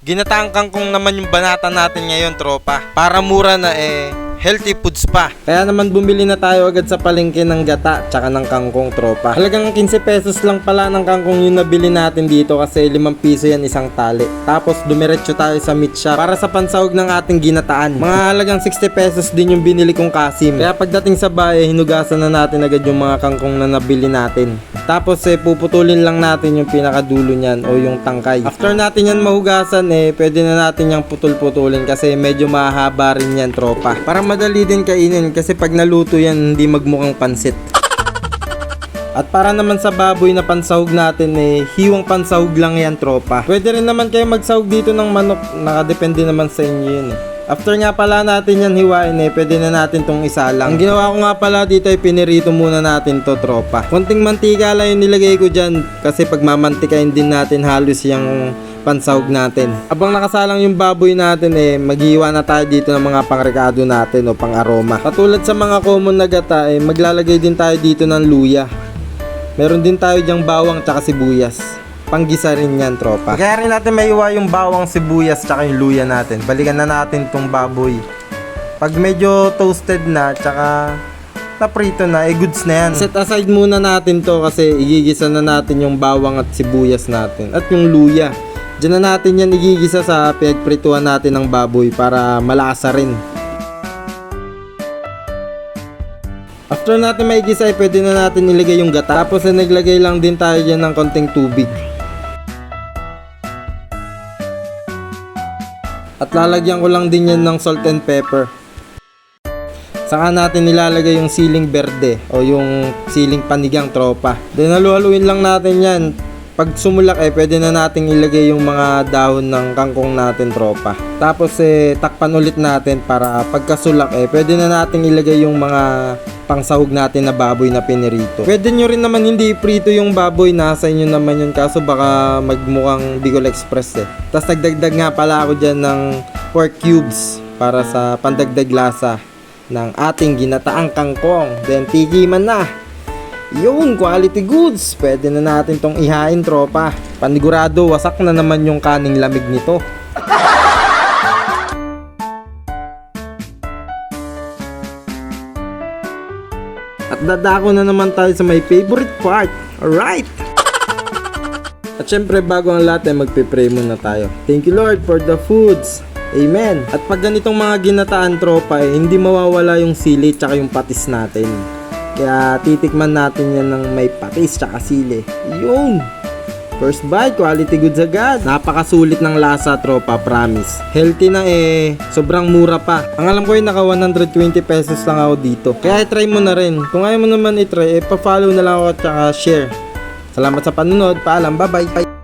Ginataang kangkong naman yung banata natin ngayon, tropa. Para mura na eh, healthy foods pa. Kaya naman bumili na tayo agad sa palengke ng gata tsaka ng kangkong tropa. Halagang 15 pesos lang pala ng kangkong yung nabili natin dito kasi 5 piso yan isang tali. Tapos dumiretso tayo sa meat shop para sa pansahog ng ating ginataan. Mga halagang 60 pesos din yung binili kong kasim. Kaya pagdating sa bahay, hinugasan na natin agad yung mga kangkong na nabili natin. Tapos eh, puputulin lang natin yung pinakadulo niyan o yung tangkay. After natin yan mahugasan eh, pwede na natin yung putol-putulin kasi medyo mahaba rin yan tropa. Para madali din kainin kasi pag naluto yan hindi magmukhang pansit. At para naman sa baboy na pansahog natin eh, hiwang pansahog lang yan tropa. Pwede rin naman kayo magsahog dito ng manok, nakadepende naman sa inyo yun eh. After nga pala natin yan hiwain eh, pwede na natin tong isa lang. Ang ginawa ko nga pala dito ay pinirito muna natin to tropa. Konting mantika lang yung nilagay ko dyan kasi pag mamantikain din natin halos yung pansahog natin. Abang nakasalang yung baboy natin eh, maghiwa na tayo dito ng mga pangrekado natin o pang aroma. Katulad sa mga common na gata eh, maglalagay din tayo dito ng luya. Meron din tayo diyang bawang tsaka sibuyas. Panggisa rin yan, tropa. Kaya rin natin maiwa yung bawang, sibuyas tsaka yung luya natin. Balikan na natin tong baboy. Pag medyo toasted na, tsaka naprito na, eh goods na yan. Set aside muna natin to kasi igigisa na natin yung bawang at sibuyas natin. At yung luya. Diyan na natin yan igigisa sa pinagprituan natin ng baboy para malasa rin. After natin maigisa ay pwede na natin ilagay yung gata. Tapos ay naglagay lang din tayo dyan ng konting tubig. At lalagyan ko lang din yan ng salt and pepper. Saka natin nilalagay yung siling berde o yung siling panigang tropa. Then halu-haluin lang natin yan. Pag sumulak eh, pwede na nating ilagay yung mga dahon ng kangkong natin tropa. Tapos eh, takpan ulit natin para pagkasulak eh, pwede na nating ilagay yung mga pangsahog natin na baboy na pinirito. Pwede nyo rin naman hindi prito yung baboy, nasa inyo naman yun kaso baka magmukhang Bicol Express eh. Tapos nagdagdag nga pala ako dyan ng pork cubes para sa pandagdag lasa ng ating ginataang kangkong. Then tigiman na. Yun, quality goods. Pwede na natin tong ihain, tropa. Panigurado, wasak na naman yung kaning lamig nito. At dadako na naman tayo sa my favorite part. Alright! At syempre bago ang lahat ay magpe-pray muna tayo. Thank you Lord for the foods. Amen. At pag ganitong mga ginataan tropa eh, hindi mawawala yung sili tsaka yung patis natin. Kaya titikman natin yan ng may patis tsaka sili. Yun! First bite, quality goods agad. Napakasulit ng lasa, tropa, promise. Healthy na eh, sobrang mura pa. Ang alam ko ay naka 120 pesos lang ako dito. Kaya try mo na rin. Kung ayaw mo naman i-try, eh, pa-follow na lang ako at saka share. Salamat sa panunod. Paalam. Bye-bye.